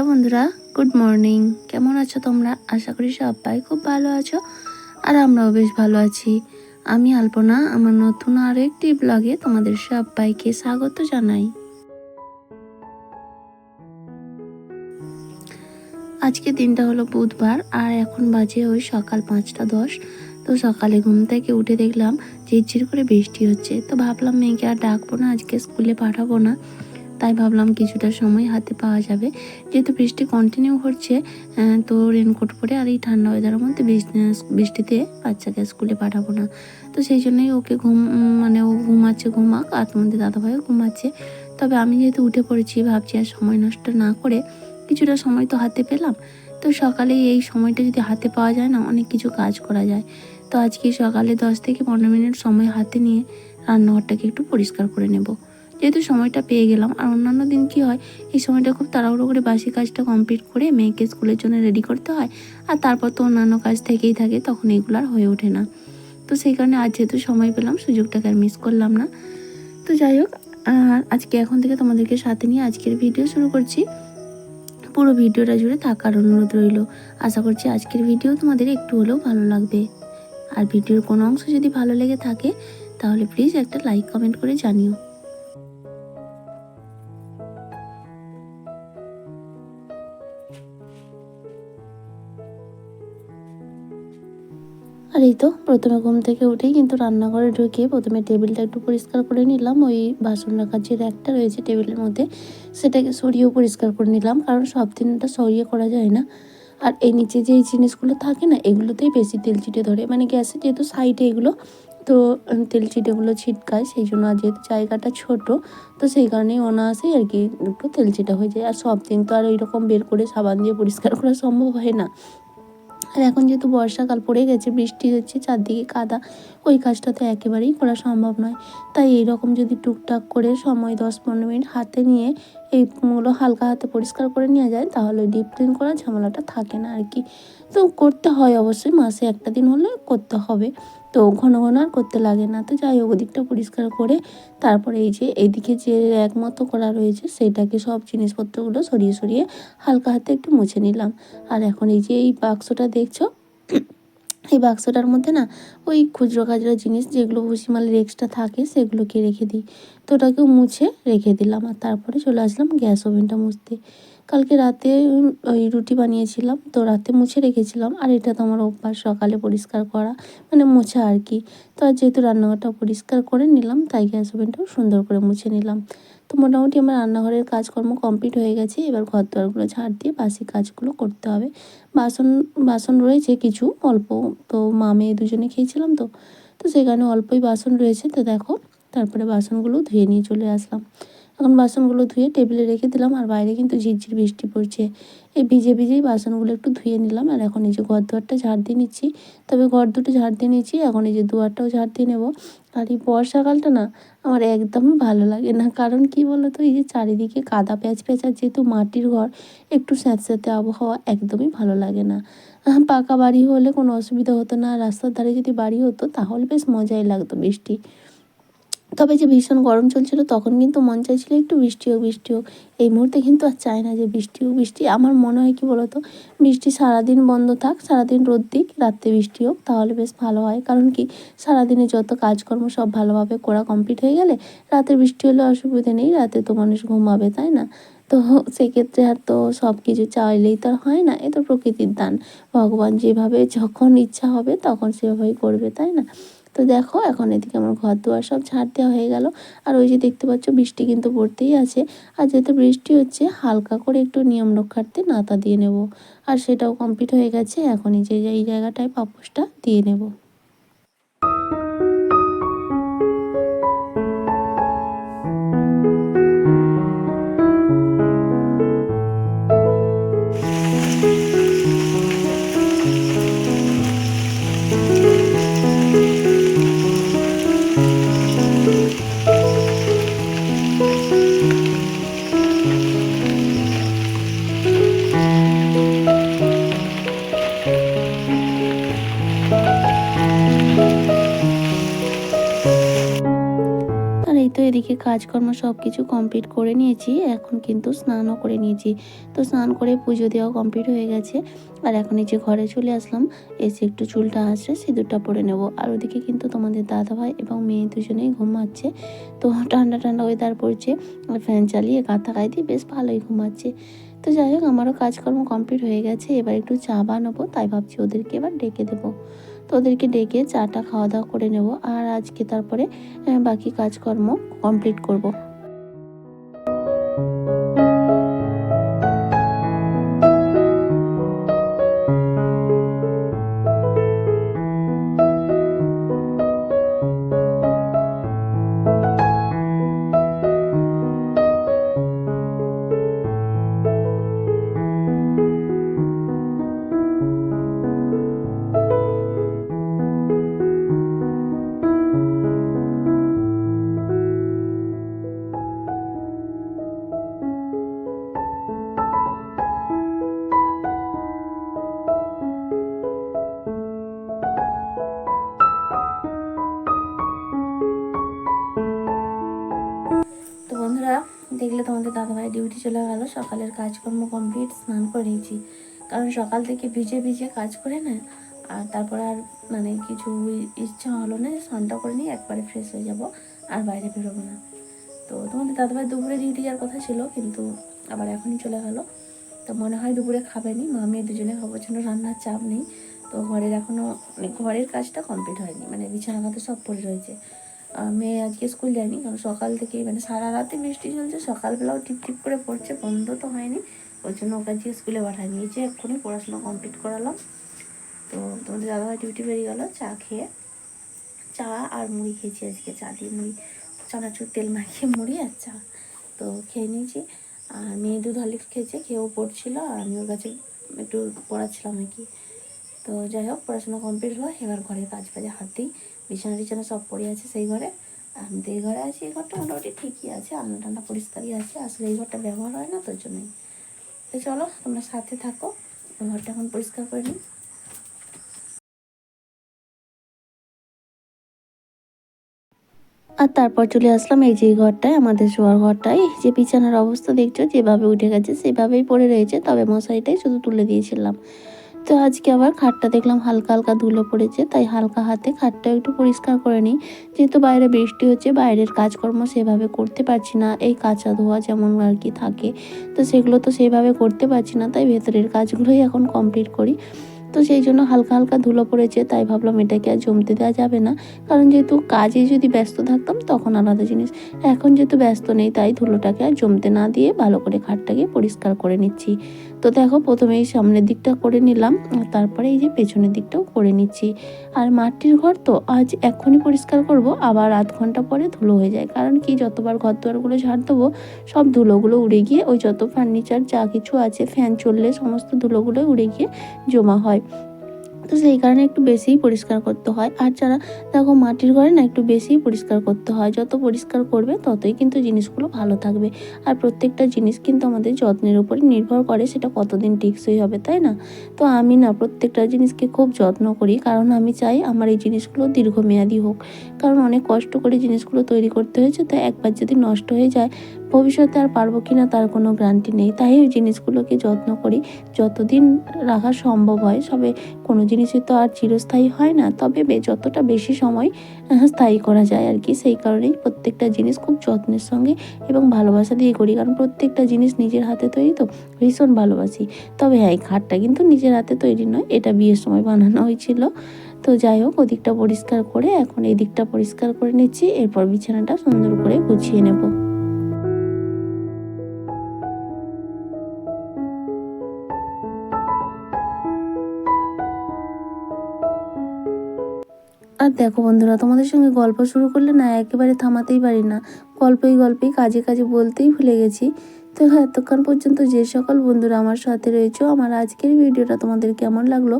Hello বন্ধুরা, good morning. কেমন আছো তোমরা? আশা করি সবাই খুব ভালো আছো আর আমরাও বেশ ভালো আছি। আমি আলপনা, আমার নতুন আর একটি ব্লগে তোমাদের সবাইকে স্বাগত জানাই। আজকে দিনটা হলো বুধবার আর এখন বাজে ওই সকাল পাঁচটা দশ। তো সকালে ঘুম থেকে উঠে দেখলাম ঝিরঝির করে বৃষ্টি হচ্ছে। তো ভাবলাম মেয়েকে আর ডাকবো না, আজকে স্কুলে পাঠাবো না। তাই ভাবলাম কিছুটা সময় হাতে পাওয়া যাবে। যেহেতু বৃষ্টি কন্টিনিউ হচ্ছে তো রেনকোট পরে আর এই ঠান্ডা ওয়েদারের মধ্যে বৃষ্টিতে বাচ্চাকে স্কুলে পাঠাবো না। তো সেই জন্যই ওকে ঘুম মানে ও ঘুমাচ্ছে, ঘুমাক, আর তোমাদের দাদাভাইও ঘুমাচ্ছে। তবে আমি যেহেতু উঠে পড়েছি, ভাবছি আর সময় নষ্ট না করে কিছুটা সময় তো হাতে পেলাম। তো সকালে এই সময়টা যদি হাতে পাওয়া যায় না, অনেক কিছু কাজ করা যায়। তো আজকে সকালে দশ থেকে পনেরো মিনিট সময় হাতে নিয়ে রান্নাঘরটাকে একটু পরিষ্কার করে নেব। যেহেতু সময়টা পেয়ে গেলাম, আর অন্যান্য দিন কি হয়, এই সময়টা খুব তাড়াহুড়ো করে বাসি কাজটা কমপ্লিট করে মেয়েকে স্কুলের জন্য রেডি করতে হয়, আর তারপর তো অন্যান্য কাজ থেকেই থাকে, তখন এগুলো আর হয়ে ওঠে না। তো সেই কারণে আজ যেহেতু সময় পেলাম, সুযোগটাকে আর মিস করলাম না। তো যাই হোক আজকে এখন থেকে তোমাদেরকে সাথে নিয়ে আজকের ভিডিও শুরু করছি। পুরো ভিডিওটা জুড়ে থাকার অনুরোধ রইল। আশা করছি আজকের ভিডিও তোমাদের একটু হলেও ভালো লাগবে। আর ভিডিওর কোনো অংশ যদি ভালো লেগে থাকে, তাহলে প্লিজ একটা লাইক কমেন্ট করে জানিও। আর এই তো প্রথমে ঘুম থেকে উঠেই কিন্তু রান্নাঘরে ঢুকে প্রথমে টেবিলটা একটু পরিষ্কার করে নিলাম। ওই বাসন রাখার যে র্যাকটা রয়েছে টেবিলের মধ্যে, সেটাকে সরিয়েও পরিষ্কার করে নিলাম। কারণ সব দিনটা সরিয়ে করা যায় না। আর এই নিচে যে এই জিনিসগুলো থাকে না, এগুলোতেই বেশি তেল চিটে ধরে। মানে গ্যাসে যেহেতু সাইডে এগুলো, তো তেল চিটেগুলো ছিটকায়, সেই জন্য আর যেহেতু জায়গাটা ছোট, তো সেই কারণেই অনায়াসেই আর কি একটু তেল চিটা হয়ে যায়। আর সব দিন তো আর ওইরকম বের করে সাবান দিয়ে পরিষ্কার করা সম্ভব হয় না। আর এখন যেহেতু বর্ষাকাল পড়ে গেছে, বৃষ্টি হচ্ছে, চারদিকে কাদা, ওই কাজটা তো একেবারেই করা সম্ভব নয়। তাই এই রকম যদি টুকটাক করে সময় দশ পনেরো মিনিট হাতে নিয়ে এইগুলো হালকা হাতে পরিষ্কার করে নেওয়া যায়, তাহলে ডিপ ক্লিন করার ঝামেলাটা থাকে না আর কি। তো করতে হয় অবশ্যই, মাসে একটা দিন হলে করতে হবে। তো ঘন ঘন আর করতে লাগে না। তো যাই হোক, ওদিকটা পরিষ্কার করে তারপরে এই যে এইদিকে যে এক মতো করা রয়েছে, সেটাকে সব জিনিসপত্রগুলো সরিয়ে সরিয়ে হালকা হাতে একটু মুছে নিলাম। আর এখন এই যে এই বাক্সটা দেখছ? এই বাক্সটার মধ্যে না ওই খুচরো খাজরো জিনিস যেগুলো ভুসিমালের এক্সট্রা থাকে, সেগুলোকে রেখে দিই। তো ওটাকেও মুছে রেখে দিলাম। আর তারপরে চলে আসলাম গ্যাস ওভেনটা মুছতে। কালকে রাতে ওই রুটি বানিয়েছিলাম, তো রাতে মুছে রেখেছিলাম। আর এটা তো আমার অভ্যাস, সকালে পরিষ্কার করা মানে মোছা আর কি। তো আর যেহেতু রান্নাঘরটা পরিষ্কার করে নিলাম, তাই গ্যাস ওভেনটাও সুন্দর করে মুছে নিলাম। তো মোটামুটি আমার রান্নাঘরের কাজকর্ম কমপ্লিট হয়ে গেছে। এবার ঘর দুয়ারগুলো ঝাড় দিয়ে বাসি কাজগুলো করতে হবে। বাসন বাসন রয়েছে কিছু, অল্প। তো মা মেয়ে দুজনে খেয়েছিলাম তো। তো সেখানে অল্পই বাসন রয়েছে, তো দেখো। তারপরে বাসনগুলো ধুয়ে নিয়ে চলে আসলাম। এখন বাসনগুলো ধুয়ে টেবিলে রেখে দিলাম, আর বাইরে কিন্তু ঝিরঝির বৃষ্টি পড়ছে। এই ভিজে ভিজেই বাসনগুলো একটু ধুয়ে নিলাম, আর এখন এই যে ঘর দুয়ারটা ঝাড় দিয়ে নিচ্ছি, তবে ঘর দুটো ঝাড় দিয়ে নিচ্ছি এখন এই যে দুয়ারটাও ঝাড় দিয়ে নেব। আর এই বর্ষাকালটা না, আমার একদমই ভালো লাগে না, কারণ কি বলো তো এই যে চারিদিকে কাদা প্যাচ প্যাচ, আর যেহেতু মাটির ঘর, একটু স্যাঁতস্যাঁতে আবহাওয়া একদমই ভালো লাগে না। পাকা বাড়ি হলে কোনো অসুবিধা হতো না রাস্তার ধারে যদি বাড়ি হতো, তাহলে বেশ মজাই লাগতো বৃষ্টি। তবে যে ভীষণ গরম চলছিল, তখন কিন্তু মন চাইছিল একটু বৃষ্টি হোক বৃষ্টি হোক এই মুহূর্তে কিন্তু আর চায় না যে বৃষ্টি হোক বৃষ্টি। আমার মনে হয় কি বলতো, বৃষ্টি সারাদিন বন্ধ থাক, সারাদিন রোদ দিক, রাত্রে বৃষ্টি হোক, তাহলে বেশ ভালো হয়। কারণ কি, সারাদিনে যত কাজকর্ম সব ভালোভাবে করা কমপ্লিট হয়ে গেলে, রাতে বৃষ্টি হলে অসুবিধা নেই, রাতে তো মানুষ ঘুমাবে, তাই না? তো সেক্ষেত্রে আর তো সব কিছু চাইলেই তো হয় না, এ তো প্রকৃতির দান। ভগবান যেভাবে যখন ইচ্ছা হবে, তখন সেভাবেই করবে, তাই না? তো দেখো, এখন এদিকে আমার ঘর দুয়ার সব ছাড় দেওয়া হয়ে গেল। আর ওই যে দেখতে পাচ্ছ, বৃষ্টি কিন্তু পড়তেই আছে। আর যেহেতু বৃষ্টি হচ্ছে, হালকা করে একটু নিয়ম রক্ষার্থে নাতা দিয়ে নেব। আর সেটাও কমপ্লিট হয়ে গেছে এখন এই যে, এই জায়গাটায় পাপোশটা দিয়ে নেব। কাজকর্ম সব কিছু কমপ্লিট করে নিয়েছি, এখন কিন্তু স্নানও করে নিয়েছি। তো স্নান করে পুজো দেওয়া কমপ্লিট হয়ে গেছে, আর এখন এই যে ঘরে চলে আসলাম, এসে একটু চুলটা আসছে সিঁদুরটা পরে নেব। আর ওদিকে কিন্তু তোমাদের দাদা ভাই এবং মেয়ে দুজনেই ঘুমাচ্ছে। তো ঠান্ডা ঠান্ডা ওয়েদার পড়ছে, আর ফ্যান চালিয়ে কাঁথা গায়ে দিয়ে বেশ ভালোই ঘুমাচ্ছে। তো যাই হোক, আমারও কাজকর্ম কমপ্লিট হয়ে গেছে, এবার একটু চা বানাবো, তাই ভাবছি ওদেরকে এবার ডেকে দেবো। তো ওদেরকে ডেকে চাটা খাওয়া দাওয়া করে নেব আর আজকে তারপরে বাকি কাজকর্ম কমপ্লিট করব। চলে গেল, সকালের কাজকর্ম কমপ্লিট স্নান করে নিয়েছি। কারণ সকাল থেকে ভিজে ভিজে কাজ করে না, আর তারপর আর মানে কিছু ইচ্ছা হলো না, স্নানটা করে নিয়ে একবারে ফ্রেশ হয়ে যাব, আর বাইরে বেরোবো না। তো তোমাদের দাদাভাই দুপুরে ডিউটি যাওয়ার কথা ছিল, কিন্তু আবার এখনই চলে গেল। তো মনে হয় দুপুরে খাবেনি মা মেয়ে দুজনে খাব জন্য রান্নার চাপ নেই। তো ঘরের এখনও মানে ঘরের কাজটা কমপ্লিট হয়নি মানে বিছানা কথা সব পড়ে রয়েছে। মেয়ে আজকে স্কুল যায়নি, কারণ সকাল থেকেই মানে সারা রাতে বৃষ্টি চলছে, সকালবেলাও টিপ টিপ করে পড়ছে, বন্ধ তো হয়নি। ওই জন্য ওকে আজকে স্কুলে পাঠায় নিয়েছে, এক্ষুনি পড়াশোনা কমপ্লিট করালাম। তো তোমাদের দাদাভাই ডিউটি বেরিয়ে গেলো, চা খেয়ে, চা আর মুড়ি খেয়েছি আজকে, চা দিয়ে মুড়ি, চানাচুর তেল মাখিয়ে মুড়ি আর চা। তো খেয়ে নিয়েছি, আর মেয়ে দুধ হরলিক্স খেয়েছে, খেয়েও পড়ছিল, আর আমি ওর কাছে একটু পড়াচ্ছিলাম আর কি। তো যাই হোক, পড়াশোনা কমপ্লিট হলো, এবার ঘরের কাজ বাজে হাত দিই বিছানা টিছানা সব পড়ে আছে সেই ঘরে। আমি তো এই ঘরে আছি, এই ঘরটা মোটামুটি ঠিকই আছে আলনা টান্না পরিষ্কারই আছে। আসলে এই ঘরটা ব্যবহার হয় না, তোর জন্যই। তো চলো, তোমরা সাথে থাকো। ঘরটা এখন পরিষ্কার করে নিই। আর তারপর চলে আসলাম এই যে ঘরটায়, আমাদের শোয়ার ঘরটায়। যে বিছানার অবস্থা দেখছ, যেভাবে উঠে গেছে, সেভাবেই পড়ে রয়েছে। তবে মশারিটাই শুধু তুলে দিয়েছিলাম। তো আজকে আবার খাটটা দেখলাম হালকা হালকা ধুলো পড়েছে, তাই হালকা হাতে খাটটা একটু পরিষ্কার করে নিই। যেহেতু বাইরে বৃষ্টি হচ্ছে, বাইরের কাজকর্ম সেভাবে করতে পারছি না, এই কাঁচা ধোয়া যেমন আর কি থাকে, তো সেগুলো তো সেভাবে করতে পারছি না, তাই ভেতরের কাজগুলোই এখন কমপ্লিট করি। তো সেই জন্য হালকা হালকা ধুলো পড়েছে, তাই ভাবলাম এটাকে আর জমতে দেওয়া যাবে না, কারণ যেহেতু কাজে যদি ব্যস্ত থাকতাম তখন আলাদা জিনিস। এখন যেহেতু ব্যস্ত নেই, তাই ধুলোটাকে আর জমতে না দিয়ে ভালো করে খাটটাকে পরিষ্কার করে নিচ্ছি। তো দেখো প্রথমে এই সামনের দিকটা করে নিলাম, তারপরে এই যে পেছনের দিকটাও করে নিচ্ছি। আর মাটির ঘর তো আজ এক্ষুনি পরিষ্কার করব, আবার আধ ঘণ্টা পরে ধুলো হয়ে যায়। কারণ কি, যতবার ঘর দোয়ারগুলো ঝাড় দেবো, সব ধুলোগুলো উড়ে গিয়ে ওই যত ফার্নিচার যা কিছু আছে ফ্যান চললে সমস্ত ধুলোগুলো উড়ে গিয়ে জমা হয়। তো সেই কারণে একটু বেশিই পরিষ্কার করতে হয়। আর যারা দেখো মাটির ঘরে না একটু বেশিই পরিষ্কার করতে হয়। যত পরিষ্কার করবে ততই কিন্তু জিনিসগুলো ভালো থাকবে। আর প্রত্যেকটা জিনিস কিন্তু আমাদের যত্নের উপরে নির্ভর করে সেটা কতদিন টিকসই হবে, তাই না? তো আমি না প্রত্যেকটা জিনিসকে খুব যত্ন করি। কারণ আমি চাই আমার এই জিনিসগুলো দীর্ঘমেয়াদী হোক। কারণ অনেক কষ্ট করে জিনিসগুলো তৈরি করতে হয়েছে, তো একবার যদি নষ্ট হয়ে যায় ভবিষ্যতে আর পারব কিনা তার কোনো গ্যারান্টি নেই। তাই ওই জিনিসগুলোকে যত্ন করি। যতদিন রাখা সম্ভব হয়, সবে কোনো জিনিসই তো আর চিরস্থায়ী হয় না। তবে যতটা বেশি সময় স্থায়ী করা যায় আর কি, সেই কারণেই প্রত্যেকটা জিনিস খুব যত্নের সঙ্গে এবং ভালোবাসা দিয়ে করি। কারণ প্রত্যেকটা জিনিস নিজের হাতে তৈরি তো, ভীষণ ভালোবাসি। তবে হ্যাঁ এই খাটটা কিন্তু নিজের হাতে তৈরি নয়, এটা বিয়ের সময় বানানো হয়েছিল। তো যাই হোক, ওদিকটা পরিষ্কার করে, এখন এই দিকটা পরিষ্কার করে নিচ্ছি, এরপর বিছানাটা সুন্দর করে গুছিয়ে নেব। আর দেখো বন্ধুরা, তোমাদের সঙ্গে গল্প শুরু করলে না একেবারে থামাতেই পারি না। গল্পই গল্পই, কাজে কাজে বলতেই ভুলে গেছি। তো এতক্ষণ পর্যন্ত যে সকল বন্ধুরা আমার সাথে রয়েছে, আমার আজকের ভিডিওটা তোমাদের কেমন লাগল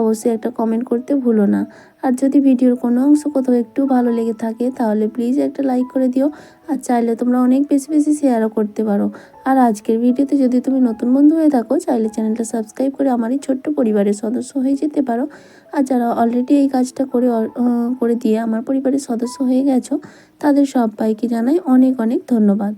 অবশ্যই একটা কমেন্ট করতে ভুলো না। আর যদি ভিডিওর কোনো অংশ কোথাও একটু ভালো লেগে থাকে, তাহলে প্লিজ একটা লাইক করে দিও। আর চাইলে তোমরা অনেক বেশি বেশি শেয়ারও করতে পারো। আর আজকের ভিডিওতে যদি তুমি নতুন বন্ধু হয়ে থাকো, চাইলে চ্যানেলটা সাবস্ক্রাইব করে আমারই ছোট্ট পরিবারের সদস্য হয়ে যেতে পারো। আর যারা অলরেডি এই কাজটা করে করে দিয়ে আমার পরিবারের সদস্য হয়ে গেছো, তাদের সবাইকে জানাই অনেক অনেক ধন্যবাদ।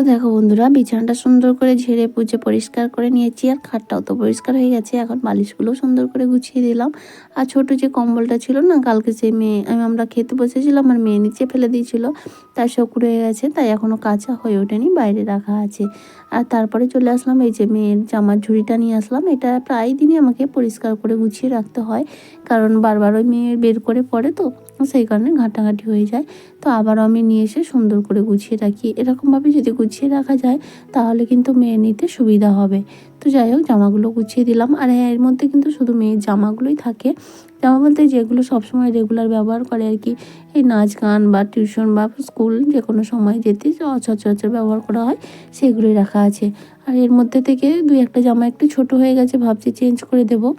তো দেখো বন্ধুরা, বিছানাটা সুন্দর করে ঝেড়ে পুজে পরিষ্কার করে নিয়েছি আর খাটটাও তো পরিষ্কার হয়ে গেছে। এখন বালিশগুলো সুন্দর করে গুছিয়ে দিলাম। আর ছোট যে কম্বলটা ছিল না, কালকে সেই মেয়ে আমি আমরা খেতে বসেছিলাম আমার মেয়ে নিচে ফেলে দিয়েছিল তার শকুর হয়ে গেছে, তাই এখনও কাঁচা হয়ে ওঠেনি, বাইরে রাখা আছে। আর তারপরে চলে আসলাম, এই যে মেয়ের জামার ঝুড়িটা নিয়ে আসলাম। এটা প্রায় দিনই আমাকে পরিষ্কার করে গুছিয়ে রাখতে হয়, কারণ বারবার ওই মেয়ে বের করে পড়ে তো, সেই কারণে ঘাঁটাঘাঁটি হয়ে যায়। তো আবারও আমি নিয়ে এসে সুন্দর করে গুছিয়ে রাখি। এরকমভাবে যদি গুছিয়ে রাখা যায়, তাহলে কিন্তু মেয়ে নিতে সুবিধা হবে। তো যাই হোক, জামাগুলো গুছিয়ে দিলাম। আর হ্যাঁ এর মধ্যে কিন্তু শুধু মেয়ের জামাগুলোই থাকে। জামা বলতে যেগুলো সবসময় রেগুলার ব্যবহার করে আর কি, এই নাচ গান বা টিউশন বা স্কুল যে কোনো সময় যেতে সচরাচর ব্যবহার করা হয়, সেগুলোই রাখা আছে। আর এর মধ্যে থেকে দুই একটা জামা একটু ছোট হয়ে গেছে, ভাবছি চেঞ্জ করে দেবো।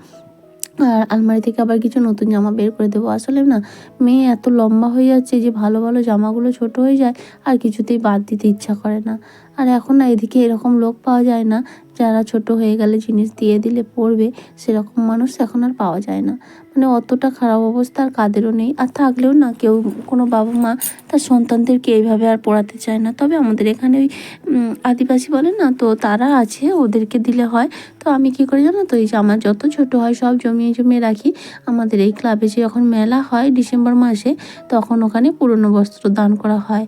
আর আলমারি থেকে আবার কিছু নতুন জামা বের করে দেবো। আসলে না, মেয়ে এত লম্বা হয়ে যাচ্ছে যে ভালো ভালো জামাগুলো ছোট হয়ে যায়, আর কিছুতেই বাদ দিতে ইচ্ছা করে না। আর এখন না এদিকে এরকম লোক পাওয়া যায় না। যারা ছোট হয়ে গেলে জিনিস দিয়ে দিলে পড়বে, সেরকম মানুষ এখন আর পাওয়া যায় না। মানে অতটা খারাপ অবস্থা আর কাদেরও নেই। আর থাকলেও না কেউ, কোনো বাবা মা তার সন্তানদেরকে এইভাবে আর পড়াতে চায় না। তবে আমাদের এখানে ওই আদিবাসী বলে না তো, তারা আছে, ওদেরকে দিলে হয়। তো আমি কি করি জানো তো, এই যে আমার যত ছোট হয়, সব জমিয়ে জমিয়ে রাখি। আমাদের এই ক্লাবে যে যখন মেলা হয় ডিসেম্বর মাসে, তখন ওখানে পুরনো বস্ত্র দান করা হয়।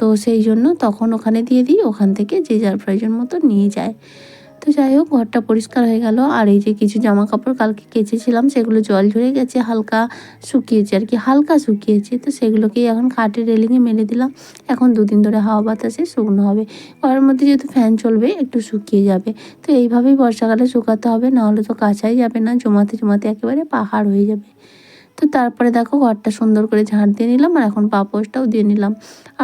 তো সেই জন্য তখন ওখানে দিয়ে দিই, ওখান থেকে যে যার প্রয়োজন মতো নিয়ে যায়। তো যাই হোক, ঘরটা পরিষ্কার হয়ে গেল। আর এই যে কিছু জামা কাপড় কালকে কেচেছিলাম, সেগুলো জল ঝরে গেছে, হালকা শুকিয়েছে আর কি, হালকা শুকিয়েছে। তো সেগুলোকেই এখন খাটের রেলিংয়ে মেলে দিলাম। এখন দুদিন ধরে হাওয়া বাতাসে শুকনো হবে। ঘরের মধ্যে যেহেতু ফ্যান চলবে, একটু শুকিয়ে যাবে। তো এইভাবেই বর্ষাকালে শুকাতে হবে, নাহলে তো কাঁচাই যাবে না, জমাতে জমাতে একেবারে পাহাড় হয়ে যাবে। তো তারপরে দেখো ঘরটা সুন্দর করে ঝাড় দিয়ে নিলাম আর এখন পাপোশটাও দিয়ে নিলাম।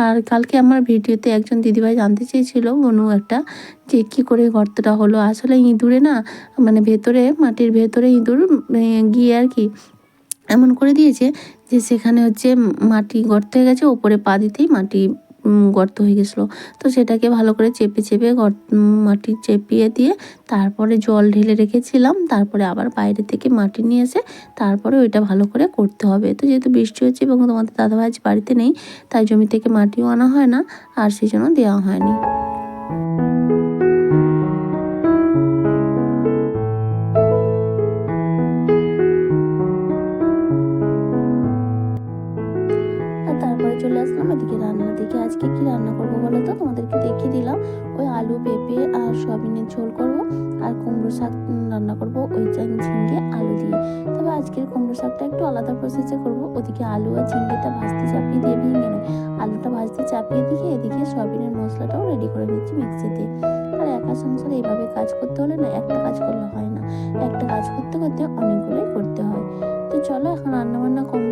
আর কালকে আমার ভিডিওতে একজন দিদিভাই জানতে চেয়েছিল বনু একটা, যে কী করে গর্তটা হলো। আসলে ইঁদুরে না মানে ভেতরে, মাটির ভেতরে ইঁদুর গিয়ে আর কি এমন করে দিয়েছে যে সেখানে হচ্ছে মাটি গর্ত হয়ে গেছে, ওপরে পা দিতেই মাটি গর্ত হয়ে গেছিল। তো সেটাকে ভালো করে চেপে চেপে গর্ত মাটি চেপিয়ে দিয়ে তারপরে জল ঢেলে রেখেছিলাম। তারপরে আবার বাইরে থেকে মাটি নিয়ে এসে তারপরে ওইটা ভালো করে করতে হবে। তো যেহেতু বৃষ্টি হচ্ছে এবং তোমাদের দাদাভাই বাড়িতে নেই, তাই জমি থেকে মাটিও আনা হয় না, আর সেই জন্য দেওয়া হয়নি। এদিকে রান্নার দিকে আজকে কি রান্না করব বলো তো? তোমাদেরকে দেখিয়ে দিলাম। ওই আলু, পেঁপে আর সয়াবিনের ঝোল করব আর কুমড়ো শাক রান্না করব ওই ঝিঙ্গে আলু দিয়ে। তবে আজকের কুমড়ো শাকটা একটু আলাদা প্রসেসে করব। ওদিকে আলু আর ঝিঙ্গেটা ভাজতে চাপিয়ে দিয়ে ভেঙে নয় আলুটা ভাজতে চাপিয়ে দিয়ে এদিকে সয়াবিনের মশলাটাও রেডি করে নিচ্ছি মিক্সিতে আর একা সংসারে এইভাবে কাজ করতে হলে না একটা কাজ করলে হয় না। একটা কাজ করতে করতে অনেকগুলোই করতে হয়। তো চলো এখন রান্নাবান্না কমপ্লিট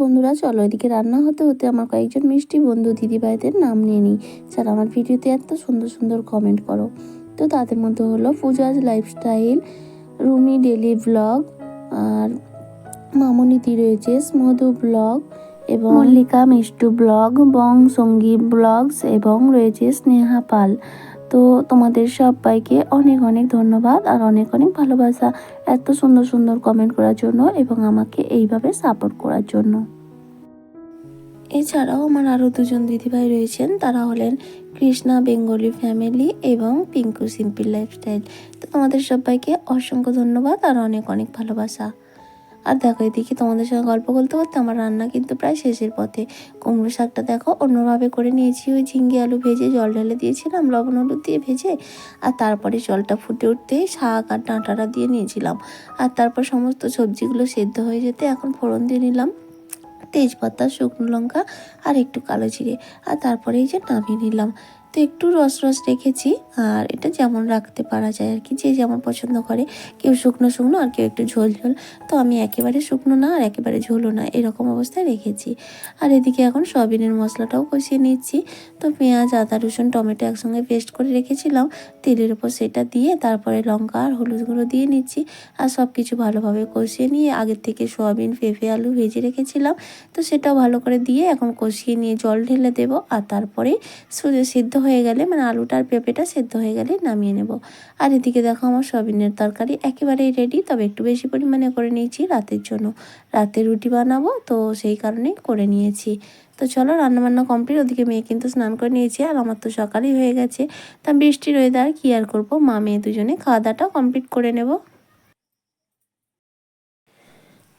বন্ধুরা, চলো এদিকে রান্না হতে হতে আমার কয়েকজন মিষ্টি বন্ধু দিদিভাইদের নাম নিয়ে নিই। যারা আমার ভিডিওতে এত সুন্দর সুন্দর কমেন্ট করো। তো তাদের মধ্যে হলো Puja's lifestyle Rumi daily blog আর মামনিতি রয়েছে মধু ব্লগ এবং মল্লিকা মিষ্টু ব্লগ বং সঙ্গী ব্লগস এবং রয়েছে স্নেহা পাল। তো তোমাদের সবাইকে অনেক অনেক ধন্যবাদ আর অনেক অনেক ভালোবাসা এত সুন্দর সুন্দর কমেন্ট করার জন্য এবং আমাকে এইভাবে সাপোর্ট করার জন্য। এছাড়াও আমার আরও দুজন দিদিভাই রয়েছেন, তারা হলেন কৃষ্ণা বেঙ্গলি ফ্যামিলি এবং পিঙ্কু সিম্পল লাইফস্টাইল তো তোমাদের সবাইকে অসংখ্য ধন্যবাদ আর অনেক অনেক ভালোবাসা। আর দেখো এদিকে তোমাদের সঙ্গে গল্প করতে করতে আমার রান্না কিন্তু প্রায় শেষের পথে। কুমড়ো শাকটা দেখো অন্যভাবে করে নিয়েছি, ওই ঝিঙ্গে আলু ভেজে জল ঢেলে দিয়েছিলাম, লবণ হলুদ দিয়ে ভেজে, আর তারপরে জলটা ফুটে উঠতেই শাক আর ডাঁটাটা দিয়ে নিয়েছিলাম। আর তারপর সমস্ত সবজিগুলো সেদ্ধ হয়ে যেতে এখন ফোড়ন দিয়ে নিলাম, তেজপাতা, শুকনো লঙ্কা আর একটু কালো জিরে। আর তারপরে এই যে নামিয়ে নিলাম। তো একটু রস রস রেখেছি, আর এটা যেমন রাখতে পারা যায় আর কি, যে যেমন পছন্দ করে। কেউ শুকনো শুকনো আর কেউ একটু ঝোল ঝোল। তো আমি একেবারে শুকনো না আর একেবারে ঝোলও না, এরকম অবস্থায় রেখেছি। আর এদিকে এখন সয়াবিনের মশলাটাও কষিয়ে নিচ্ছি। তো পেঁয়াজ, আদা, রসুন, টমেটো একসঙ্গে পেস্ট করে রেখেছিলাম। তেলের উপর সেটা দিয়ে তারপরে লঙ্কা আর হলুদ গুঁড়ো দিয়ে নিচ্ছি। আর সব কিছু ভালোভাবে কষিয়ে নিয়ে আগের থেকে সয়াবিন, পেঁপে, আলু ভেজে রেখেছিলাম। তো সেটাও ভালো করে দিয়ে এখন কষিয়ে নিয়ে জল ঢেলে দেবো। আর তারপরে সিদ্ধ হয়ে গেলে মানে আলুটা আর পেঁপেটা সেদ্ধ হয়ে গেলে নামিয়ে নেব। আর এদিকে দেখো আমার সয়াবিনের তরকারি একেবারেই রেডি তবে একটু বেশি পরিমাণে করে নিয়েছি রাতের জন্য। রাতে রুটি বানাবো, তো সেই কারণেই করে নিয়েছি। তো চলো রান্নাবান্না কমপ্লিট ওদিকে মেয়ে কিন্তু স্নান করে নিয়েছে, আর আমার তো সকালই হয়ে গেছে। তা বৃষ্টির ওয়েদার কী আর করব? মা মেয়ে দুজনে খাওয়া দাওয়াটা কমপ্লিট করে নেব।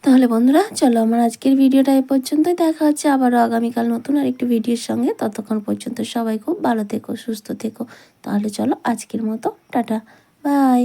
তাহলে বন্ধুরা, চলো আমার আজকের ভিডিওটা এ পর্যন্তই। দেখা হচ্ছে আবারও আগামীকাল নতুন আর একটি ভিডিওর সঙ্গে। ততক্ষণ পর্যন্ত সবাই খুব ভালো থেকো, সুস্থ থেকো। তাহলে চলো আজকের মতো, টাটা, বাই।